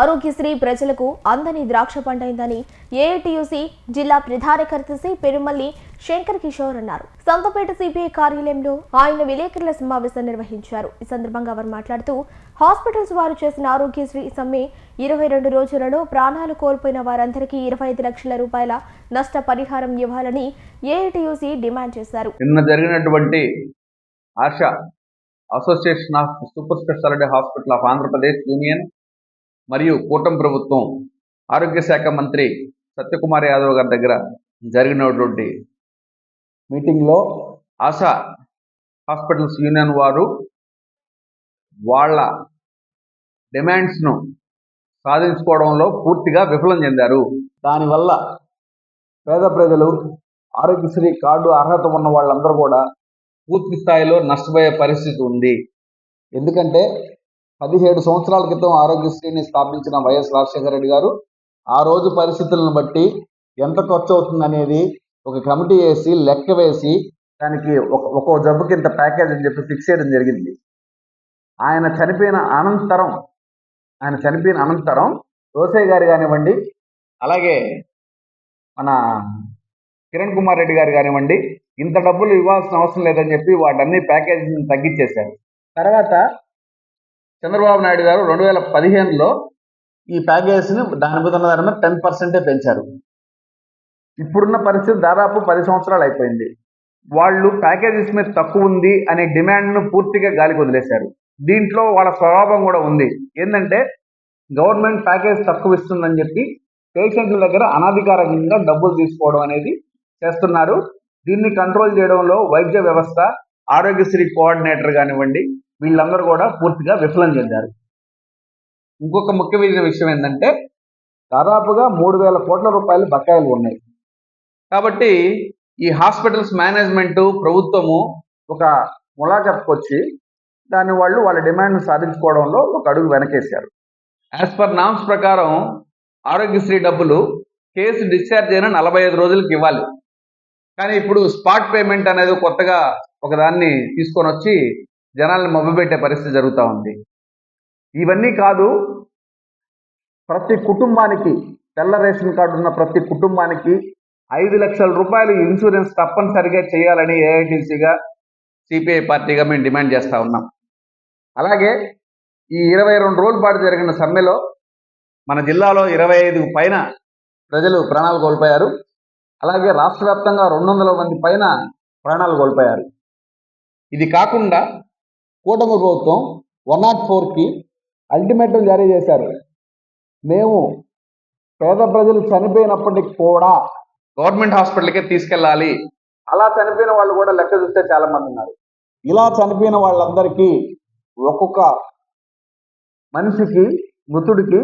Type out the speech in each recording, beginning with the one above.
ఆరోగ్యశ్రీ ప్రజలకు అందని ద్రాక్ష పండైందని ఏఐటియుసి జిల్లా ప్రధాన కార్యదర్శి పెరుమల్లి శంకర్ కిషోర్ అన్నారు. సంతపేట సిపిఐ కార్యాలయంలో ఆయన విలేకరుల సమావేశం నిర్వహించారు. ఈ సందర్భంగా వారు మాట్లాడుతూ హాస్పిటల్స్ వారు చేసిన ఆరోగ్యశ్రీ సమ్మె ఇరవై రెండు రోజులలో ప్రాణాలు కోల్పోయిన వారందరికీ ఇరవై ఐదు లక్షల రూపాయల నష్ట పరిహారం ఇవ్వాలని ఏఐటియుసి డిమాండ్ చేశారు. నిన్న జరిగినటువంటి ఆశ association of super speciality hospital of Andhra Pradesh union మరియు కూటమి ప్రభుత్వం ఆరోగ్య శాఖ మంత్రి సత్యకుమార్ యాదవ్ గారి దగ్గర జరిగినటువంటి మీటింగ్లో ఆశా హాస్పిటల్స్ యూనియన్ వారు వాళ్ళ డిమాండ్స్ను సాధించుకోవడంలో పూర్తిగా విఫలం చెందారు. దానివల్ల పేద ప్రజలు ఆరోగ్యశ్రీ కార్డు అర్హత ఉన్న వాళ్ళందరూ కూడా పూర్తి స్థాయిలో నష్టపోయే పరిస్థితి ఉంది. ఎందుకంటే పదిహేడు సంవత్సరాల క్రితం ఆరోగ్యశ్రీని స్థాపించిన వైఎస్ రాజశేఖర రెడ్డి గారు ఆ రోజు పరిస్థితులను బట్టి ఎంత ఖర్చు అవుతుంది అనేది ఒక కమిటీ వేసి లెక్క వేసి దానికి ఒక ఒక్కో జబ్బుకి ఇంత ప్యాకేజ్ అని చెప్పి ఫిక్స్ చేయడం జరిగింది. ఆయన చనిపోయిన అనంతరం ఆయన చనిపోయిన అనంతరం రోసయ్య గారు కానివ్వండి అలాగే మన కిరణ్ కుమార్ రెడ్డి గారు కానివ్వండి ఇంత డబ్బులు ఇవ్వాల్సిన అవసరం లేదని చెప్పి వాటన్ని ప్యాకేజీని తగ్గించేశారు. తర్వాత చంద్రబాబు నాయుడు గారు రెండు వేల పదిహేనులో ఈ ప్యాకేజీని దాని మీద ఉన్న దాని మీద టెన్ పర్సెంటే పెంచారు. ఇప్పుడున్న పరిస్థితి దాదాపు పది సంవత్సరాలు అయిపోయింది. వాళ్ళు ప్యాకేజెస్ మీద తక్కువ ఉంది అనే డిమాండ్ను పూర్తిగా గాలికి వదిలేశారు. దీంట్లో వాళ్ళ స్వభావం కూడా ఉంది. ఏంటంటే గవర్నమెంట్ ప్యాకేజ్ తక్కువ ఇస్తుందని చెప్పి పేషెంట్ల దగ్గర అనధికారికంగా డబ్బులు తీసుకోవడం అనేది చేస్తున్నారు. దీన్ని కంట్రోల్ చేయడంలో వైద్య వ్యవస్థ ఆరోగ్యశ్రీ కోఆర్డినేటర్ కానివ్వండి వీళ్ళందరూ కూడా పూర్తిగా విఫలం చెందారు. ఇంకొక ముఖ్యమైన విషయం ఏంటంటే దాదాపుగా మూడు వేల కోట్ల రూపాయలు బకాయిలు ఉన్నాయి. కాబట్టి ఈ హాస్పిటల్స్ మేనేజ్మెంటు ప్రభుత్వము ఒక ములాఖత్కు వచ్చి దాన్ని వాళ్ళు వాళ్ళ డిమాండ్ సాధించుకోవడంలో ఒక అడుగు వెనకేశారు. యాజ్ పర్ నామ్స్ ప్రకారం ఆరోగ్యశ్రీ డబ్బులు కేసు డిశ్చార్జ్ అయిన నలభై ఐదు రోజులకి ఇవ్వాలి. కానీ ఇప్పుడు స్పాట్ పేమెంట్ అనేది కొత్తగా ఒకదాన్ని తీసుకొని వచ్చి జనాల్ని మభ్యపెట్టే పరిస్థితి జరుగుతూ ఉంది. ఇవన్నీ కాదు ప్రతి కుటుంబానికి తెల్ల రేషన్ కార్డు ఉన్న ప్రతి కుటుంబానికి ఐదు లక్షల రూపాయలు ఇన్సూరెన్స్ తప్పనిసరిగా చేయాలని ఏఐటీసీగా సిపిఐ పార్టీగా మేము డిమాండ్ చేస్తూ ఉన్నాం. అలాగే ఈ ఇరవై రెండు రోజుల పాటు జరిగిన సమ్మెలో మన జిల్లాలో ఇరవై ఐదు పైన ప్రజలు ప్రాణాలు కోల్పోయారు. అలాగే రాష్ట్ర వ్యాప్తంగా రెండు వందల మంది పైన ప్రాణాలు కోల్పోయారు. ఇది కాకుండా కూటమి ప్రభుత్వం వన్ నాట్ ఫోర్కి అల్టిమేటం జారీ చేశారు. మేము పేద ప్రజలు చనిపోయినప్పటికి కూడా గవర్నమెంట్ హాస్పిటల్కే తీసుకెళ్ళాలి. అలా చనిపోయిన వాళ్ళు కూడా లెక్క చూస్తే చాలా మంది ఉన్నారు. ఇలా చనిపోయిన వాళ్ళందరికీ ఒక్కొక్క మనిషికి మృతుడికి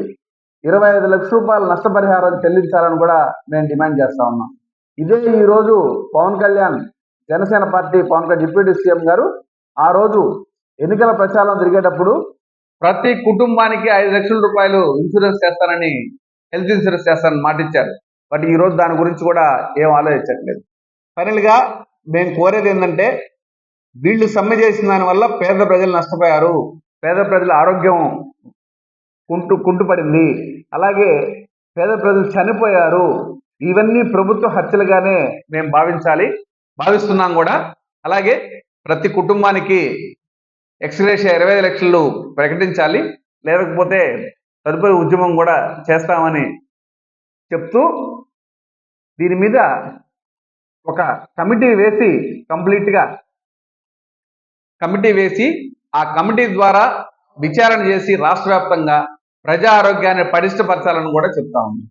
ఇరవై ఐదు లక్షల రూపాయల నష్టపరిహారం చెల్లించాలని కూడా మేము డిమాండ్ చేస్తా ఉన్నాం. ఇదే ఈ రోజు Pawan Kalyan Janasena party Pawan Kalyan deputy CM గారు ఆ రోజు ఎన్నికల ప్రచారం తిరిగేటప్పుడు ప్రతి కుటుంబానికి ఐదు లక్షల రూపాయలు ఇన్సూరెన్స్ చేస్తానని హెల్త్ ఇన్సూరెన్స్ చేస్తానని మాటిచ్చారు. బట్ ఈ రోజు దాని గురించి కూడా ఏం ఆలోచించట్లేదు. ఫైనల్గా మేము కోరేది ఏంటంటే వీళ్ళు సమ్మె చేసిన దానివల్ల పేద ప్రజలు నష్టపోయారు. పేద ప్రజల ఆరోగ్యం కుంటు కుంటుపడింది. అలాగే పేద ప్రజలు చనిపోయారు. ఇవన్నీ ప్రభుత్వ హత్యలుగానే మేము భావించాలి భావిస్తున్నాం కూడా. అలాగే ప్రతి కుటుంబానికి ఎక్స్గ్రేషియా ఇరవై ఐదు లక్షలు ప్రకటించాలి. లేకపోతే తదుపరి ఉద్యమం కూడా చేస్తామని చెప్తూ దీని మీద ఒక కమిటీ వేసి కంప్లీట్గా కమిటీ వేసి ఆ కమిటీ ద్వారా విచారణ చేసి రాష్ట్ర వ్యాప్తంగా ప్రజా ఆరోగ్యాన్ని పటిష్టపరచాలని కూడా చెప్తా ఉంది